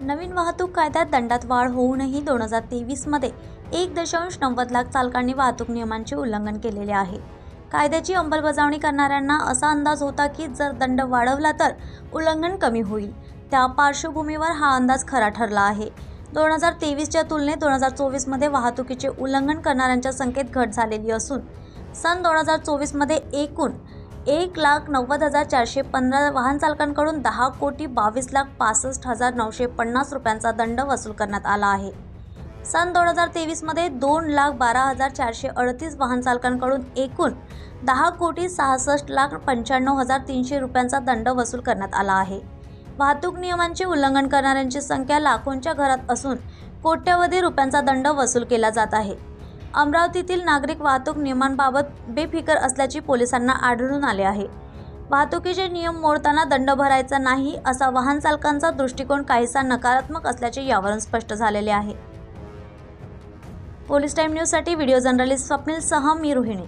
नवीन वाहतूक कायद्यात दंडात वाढ होऊनही दोन हजार तेवीसमध्ये एक दशांश नव्वद लाख चालकांनी वाहतूक नियमांचे उल्लंघन केलेले आहे. कायद्याची अंमलबजावणी करणाऱ्यांना असा अंदाज होता की जर दंड वाढवला तर उल्लंघन कमी होईल. त्या पार्श्वभूमीवर हा अंदाज खरा ठरला आहे. दोन हजार तेवीसच्या तुलनेत दोन हजार चोवीसमध्ये वाहतुकीचे उल्लंघन करणाऱ्यांच्या संख्येत घट झालेली असून सन दोन हजार चोवीसमध्ये एकूण एक लाख नव्वद हजार चारशे पंधरा वाहनचालकांकडून दहा कोटी बावीस लाख पासष्ट हजार नऊशे पन्नास रुपयांचा दंड वसूल करण्यात आला आहे. सन दोन हजार तेवीसमध्ये दोन लाख बारा हजार चारशे अडतीस वाहनचालकांकडून एकूण दहा कोटी सहासष्ट लाख पंच्याण्णव हजार तीनशे रुपयांचा दंड वसूल करण्यात आला आहे. वाहतूक नियमांचे उल्लंघन करणाऱ्यांची संख्या लाखोंच्या घरात असून कोट्यवधी रुपयांचा दंड वसूल केला जात आहे. अमरावतीतील नागरिक वाहतूक नियमांबाबत बेफिकर असल्याचे पोलिसांना आढळून आले आहे. वाहतुकीचे नियम मोडताना दंड भरायचा नाही असा वाहन चालकांचा दृष्टिकोन काहीसा नकारात्मक असल्याचे यावरून स्पष्ट झालेले आहे. पोलीस टाईम न्यूजसाठी व्हिडिओ जर्नलिस्ट स्वप्नील सह मी रोहिणी.